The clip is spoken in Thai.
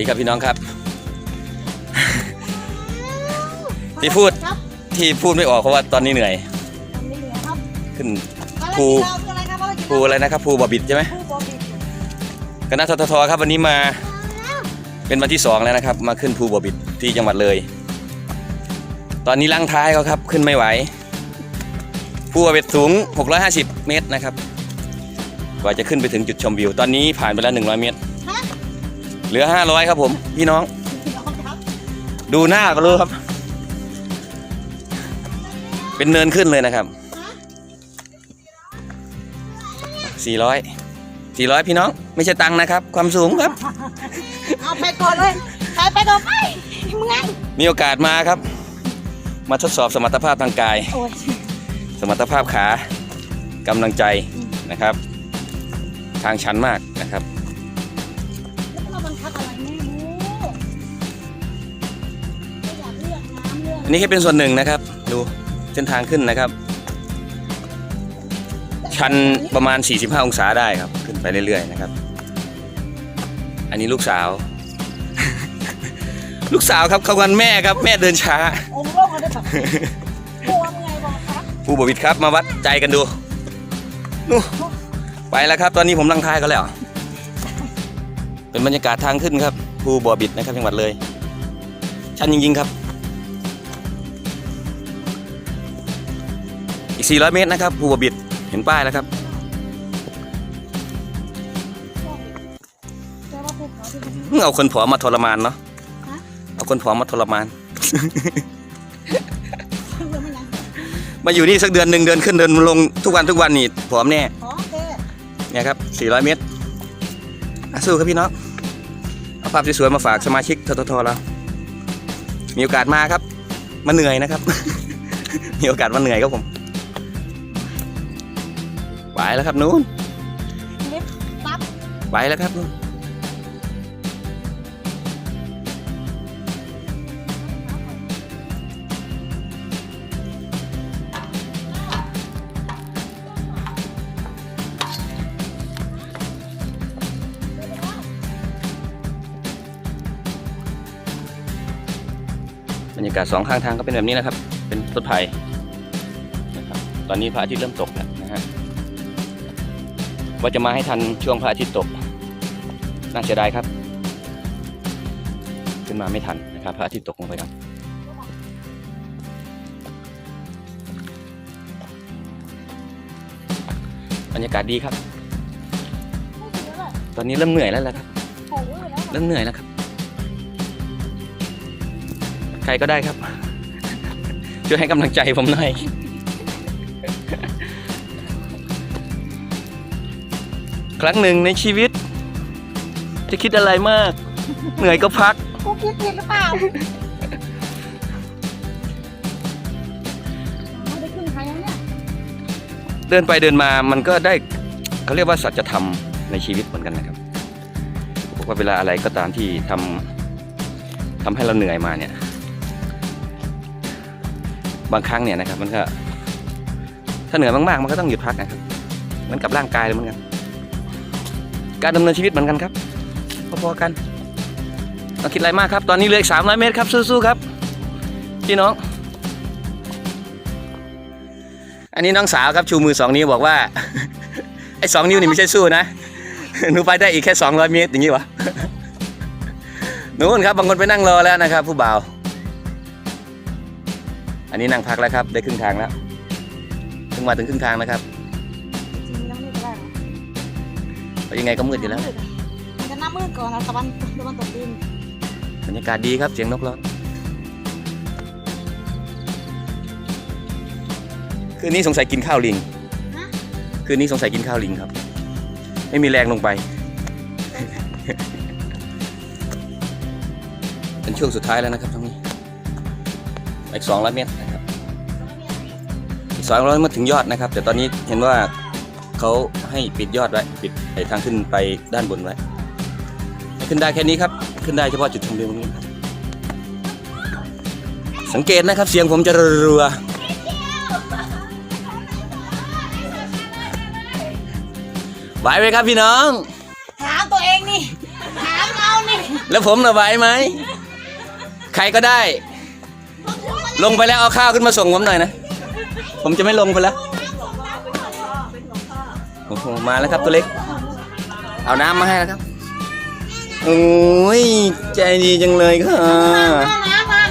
ดีครับพี่น้องครับ ที่พูดครับที่พูดไม่ออกเพราะว่าตอนนี้เหนื่อยทำไม่เหลือครับขึ้นภารภูกิจเราคืออะไรครับภารกิจภูอะไรนะครับภูบ่อบิดใช่ไหมภูบอบิดคณะทททครับวันนี้มาเป็นวันที่สองแล้วนะครับ มาขึ้นภูบ่อบิดที่จังหวัดเลย ตอนนี้ลังท้ายเขาครับขึ้นไม่ไหวภูบ่อบิดสูง 650 เมตรนะครับ กว่าจะขึ้นไปถึงจุดชมวิว ตอนนี้ผ่านไปแล้ว 100 เมตรฮะ เหลือ500ครับผม พี่น้องพี่น้องครับดูหน้าก็รู้ครับ เป็นเนินขึ้นเลยนะครับ400 400พี่น้อง ไม่ใช่ตังค์นะครับ ความสูงครับ เอาไปก่อนเลยไปไปก่อนไปมึงไงมีโอกาสมาครับ มาทดสอบสมรรถภาพทางกาย โอ้ยสมรรถภาพขากำลังใจนะครับ ทางชันมากนะครับ น้ำเลือกอันนี้แค่เป็นส่วนหนึ่งนะครับ ดูเส้นทางขึ้นนะครับ ชันประมาณ 45 องศาได้ครับ ขึ้นไปเรื่อยๆนะครับ อันนี้ลูกสาว ลูกสาวครับเขาวันแม่ครับ แม่เดินช้าองค์โลกเขาได้แบบกลัวมึงไงบอกครับผู้บวิดครับมาวัดใจกันดูนู่ไปแล้วครับ ตอนนี้ผมลังท้ายเขาแล้ว เป็นบรรยากาศทางขึ้นครับ ภูบ่อบิดนะครับจังหวัดเลย ชันจริงๆครับ 400 เมตรนะครับภูบ่อบิดเห็นป้ายแล้วครับแต่ว่าภูเขาที่มันมึงเอาคนผอมมาทรมานเนาะฮะเอาคนผอมมาทรมานเพื่อไม่ยังมาอยู่นี่สักเดือนหนึ่งเดือนขึ้นเดือนลงทุกวันทุกวันนี่ผอมแน่ขอเต้เนี่ยครับ 400 เมตรอะสู้ครับพี่น้องเอาภาพสวยๆมาฝากสมาชิกทททเรามีโอกาสมาครับ มาเหนื่อยนะครับ มีโอกาสมาเหนื่อยครับผม ไปแล้วครับนู้นไปแล้วครับนู้นบรรยากาศสองข้างทางก็เป็นแบบนี้นะครับ เป็นต้นไผ่นะครับ ตอนนี้พระอาทิตย์เริ่มตกแล้วนะฮะ ว่าจะมาให้ทันช่วงพระอาทิตย์ตก น่าเสียดายครับ ขึ้นมาไม่ทันนะครับพระอาทิตย์ตกลงไปครับบรรยากาศดีครับ ตอนนี้เริ่มเหนื่อยแล้วแหละครับ เริ่มเหนื่อยแล้วครับ ใครก็ได้ครับ ช่วยให้กำลังใจผมหน่อย ครั้งหนึ่งในชีวิต จะคิดอะไรมาก เหนื่อยก็พักกูคิดผิดหรือเปล่าไม่ได้ขึ้นใครแล้วเนี่ยเดินไปเดินมามันก็ได้เขาเรียกว่าสัจธรรมในชีวิตเหมือนกันนะครับบอกว่าเวลาอะไรก็ตามที่ทำทำให้เราเหนื่อยมาเนี่ย บางครั้งเนี่ยนะครับ มันก็ถ้าเหนื่อยมากๆ มันก็ต้องหยุดพักนะครับ เหมือนกับร่างกายเลยเหมือนกัน การดำเนินชีวิตเหมือนกันครับพอๆกันต้องคิดอะไรมากครับ ตอนนี้เหลืออีกสามร้อยเมตรครับสู้ๆครับพี่น้อง อันนี้น้องสาวครับชูมือสองนิ้วบอกว่า ไอ้สองนิ้วนี่ไม่ใช่สู้นะหนูไปได้อีกแค่สองร้อยเมตรอย่างนี้วะนู่นครับบางคนไปนั่งรอแล้วนะครับ ผู้บ่าว อันนี้นั่งพักแล้วครับ ได้ครึ่งทางแล้วเพิ่งมาถึงครึ่งทางนะครับ ยังไงก็มืดอยู่แล้วมันจะหน้ามืดก่อนนะตะวันตะวันตกดินบรรยากาศดีครับเสียงนกร้องคืนนี้สงสัยกินข้าวลิงฮะคืนนี้สงสัยกินข้าวลิงครับ ไม่มีแรงลงไป เป็นช่วงสุดท้ายแล้วนะครับตรงนี้ อีกสองร้อยเมตรนะครับอีกสองร้อยเมตรถึงยอดนะครับ แต่ตอนนี้เห็นว่า เขาให้ปิดยอดไว้ปิดไอ้ทางขึ้นไปด้านบนไว้ขึ้นได้แค่นี้ครับ ขึ้นได้เฉพาะจุดชมวิวตรงนี้ครับสังเกตนะครับเสียงผมจะรัวๆไหวไหมครับพี่น้อง ถามตัวเองนี่ ถามเอานี่ แล้วผมระไหวไหม ใครก็ได้ ลงไปแล้วเอาข้าวขึ้นมาส่งผมหน่อยนะ ผมจะไม่ลงไปแล้ว โอ้โหมาแล้วครับตัวเล็ก เอาน้ำมาให้แล้วครับโอ้ยใจดีจังเลยค่ะน้ำมา